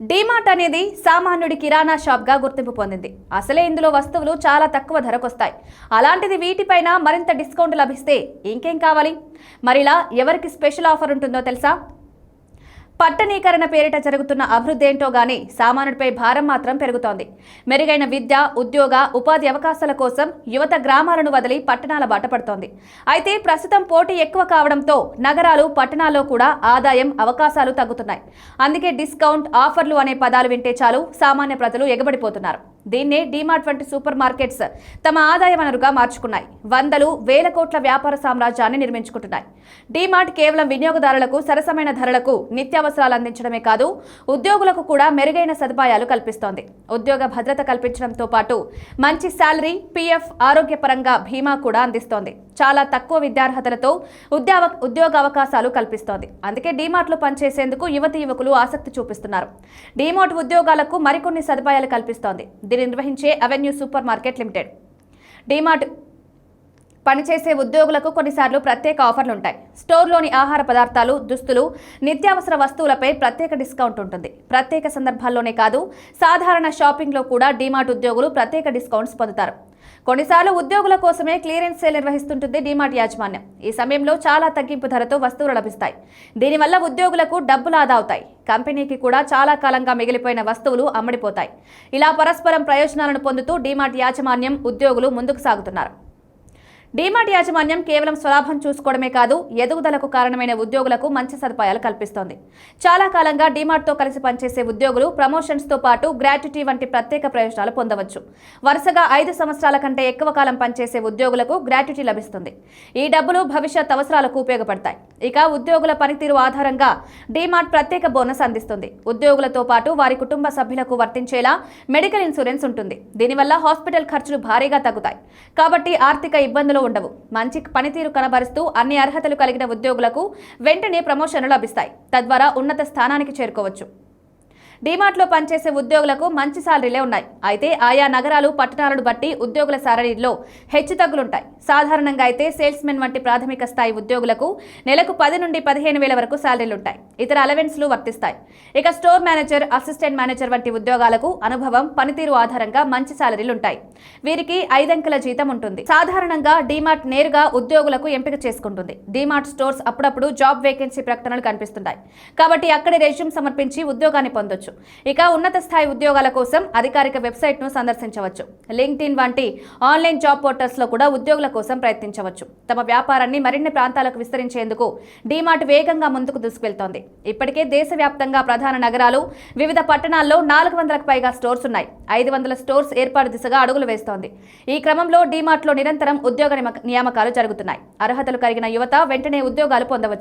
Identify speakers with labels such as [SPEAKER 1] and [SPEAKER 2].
[SPEAKER 1] డీమార్ట్ అనేది సామాన్యుడి కిరాణా షాప్గా గుర్తింపు పొందింది. అసలే ఇందులో వస్తువులు చాలా తక్కువ ధరకొస్తాయి. అలాంటిది వీటిపైన మరింత డిస్కౌంట్ లభిస్తే ఇంకేం కావాలి? మరిలా ఎవరికి స్పెషల్ ఆఫర్ ఉంటుందో తెలుసా? పట్టణీకరణ పేరిట జరుగుతున్న అభివృద్ధి ఏంటో గానీ సామానుడిపై భారం మాత్రం పెరుగుతోంది. మెరుగైన విద్య ఉద్యోగ ఉపాధి అవకాశాల కోసం యువత గ్రామాలను వదిలి పట్టణాల బాట పడుతోంది. అయితే ప్రస్తుతం పోటీ ఎక్కువ కావడంతో నగరాలు పట్టణాల్లో కూడా ఆదాయం అవకాశాలు తగ్గుతున్నాయి. అందుకే డిస్కౌంట్ ఆఫర్లు అనే పదాలు వింటే చాలు సామాన్య ప్రజలు ఎగబడిపోతున్నారు. దీన్నే డీమార్ట్ వంటి సూపర్ మార్కెట్స్ తమ ఆదాయ వనరుగా మార్చుకున్నాయి. వందలు వేల కోట్ల వ్యాపార సామ్రాజ్యాన్ని నిర్మించుకుంటున్నాయి. డీమార్ట్ కేవలం వినియోగదారులకు సరసమైన ధరలకు నిత్యావసరాలు అందించడమే కాదు ఉద్యోగులకు కూడా మెరుగైన సదుపాయాలు కల్పిస్తోంది. ఉద్యోగ భద్రత కల్పించడంతో పాటు మంచి శాలరీ పీఎఫ్ ఆరోగ్యపరంగా బీమా కూడా అందిస్తోంది. చాలా తక్కువ విద్యార్హతలతో ఉద్యోగ ఉద్యోగ అవకాశాలు కల్పిస్తోంది. అందుకే డీమార్ట్లో పనిచేసేందుకు యువతి యువకులు ఆసక్తి చూపిస్తున్నారు. డీమార్ట్ ఉద్యోగాలకు మరికొన్ని సదుపాయాలు కల్పిస్తోంది. దీన్ని నిర్వహించే avenue super market limited. DMart పనిచేసే ఉద్యోగులకు కొన్నిసార్లు ప్రత్యేక ఆఫర్లు ఉంటాయి. స్టోర్లోని ఆహార పదార్థాలు దుస్తులు నిత్యావసర వస్తువులపై ప్రత్యేక డిస్కౌంట్ ఉంటుంది. ప్రత్యేక సందర్భాల్లోనే కాదు సాధారణ షాపింగ్లో కూడా డీమార్ట్ ఉద్యోగులు ప్రత్యేక డిస్కౌంట్స్ పొందుతారు. కొన్నిసార్లు ఉద్యోగుల కోసమే క్లియరెన్స్ సేల్ నిర్వహిస్తుంటుంది డిమార్ట్ యాజమాన్యం. ఈ సమయంలో చాలా తగ్గింపు ధరతో వస్తువులు లభిస్తాయి. దీనివల్ల ఉద్యోగులకు డబ్బులు ఆదా అవుతాయి. కంపెనీకి కూడా చాలా కాలంగా మిగిలిపోయిన వస్తువులు అమ్మడిపోతాయి. ఇలా పరస్పరం ప్రయోజనాలను పొందుతూ డీమార్ట్ యాజమాన్యం ఉద్యోగులు ముందుకు సాగుతున్నారు. డీమార్ట్ యాజమాన్యం కేవలం స్వలాభం చూసుకోవడమే కాదు ఎదుగుదలకు కారణమైన ఉద్యోగులకు మంచి సదుపాయాలు కల్పిస్తోంది. చాలా కాలంగా డీమార్ట్తో కలిసి పనిచేసే ఉద్యోగులు ప్రమోషన్స్తో పాటు గ్రాట్యుటీ వంటి ప్రత్యేక ప్రయోజనాలు పొందవచ్చు. వరుసగా ఐదు సంవత్సరాల కంటే ఎక్కువ కాలం పనిచేసే ఉద్యోగులకు గ్రాట్యుటీ లభిస్తుంది. ఈ డబ్బులు భవిష్యత్ అవసరాలకు ఉపయోగపడతాయి. ఇక ఉద్యోగుల పనితీరు ఆధారంగా డీమార్ట్ ప్రత్యేక బోనస్ అందిస్తుంది. ఉద్యోగులతో పాటు వారి కుటుంబ సభ్యులకు వర్తించేలా మెడికల్ ఇన్సూరెన్స్ ఉంటుంది. దీనివల్ల హాస్పిటల్ ఖర్చులు భారీగా తగ్గుతాయి. కాబట్టి ఆర్థిక ఇబ్బందులు ఉండవు. మంచి పనితీరు కనబరుస్తూ అన్ని అర్హతలు కలిగిన ఉద్యోగులకు వెంటనే ప్రమోషన్లు లభిస్తాయి. తద్వారా ఉన్నత స్థానానికి చేరుకోవచ్చు. డీమార్ట్లో పనిచేసే ఉద్యోగులకు మంచి శాలరీలే ఉన్నాయి. అయితే ఆయా నగరాలు పట్టణాలను బట్టి ఉద్యోగుల శాలరీలో హెచ్చుతగ్గులుంటాయి సాధారణంగా అయితే సేల్స్మెన్ వంటి ప్రాథమిక స్థాయి ఉద్యోగులకు నెలకు పది నుండి పదిహేను వేల వరకు శాలరీలుంటాయి ఇతర అలవెన్స్లు వర్తిస్తాయి. ఇక స్టోర్ మేనేజర్ అసిస్టెంట్ మేనేజర్ వంటి ఉద్యోగాలకు అనుభవం పనితీరు ఆధారంగా మంచి శాలరీలు ఉంటాయి వీరికి ఐదంకెల జీతం ఉంటుంది. సాధారణంగా డీమార్ట్ నేరుగా ఉద్యోగులకు ఎంపిక చేసుకుంటుంది. డీమార్ట్ స్టోర్స్ అప్పుడప్పుడు జాబ్ వేకెన్సీ ప్రకటనలు కనిపిస్తుంటాయి. కాబట్టి అక్కడే రెజ్యూమ్ సమర్పించి ఉద్యోగాన్ని పొందొచ్చు. ఇక ఉన్నత స్థాయి ఉద్యోగాల కోసం అధికారిక వెబ్సైట్ను సందర్శించవచ్చు. లింక్డ్ఇన్ వంటి ఆన్లైన్ జాబ్ పోర్టల్స్లో కూడా ఉద్యోగుల కోసం ప్రయత్నించవచ్చు. తమ వ్యాపారాన్ని మరిన్ని ప్రాంతాలకు విస్తరించేందుకు డీమార్ట్ వేగంగా ముందుకు దూసుకెళ్తోంది ఇప్పటికే దేశవ్యాప్తంగా ప్రధాన నగరాలు వివిధ పట్టణాల్లో నాలుగు వందలకు పైగా స్టోర్స్ ఉన్నాయి. ఐదు వందల స్టోర్స్ ఏర్పాటు దిశగా అడుగులు వేస్తోంది. ఈ క్రమంలో డీమార్ట్లో నిరంతరం ఉద్యోగ నియమ- నియామకాలు జరుగుతున్నాయి. అర్హతలు కలిగిన యువత వెంటనే ఉద్యోగాలు పొందవచ్చు.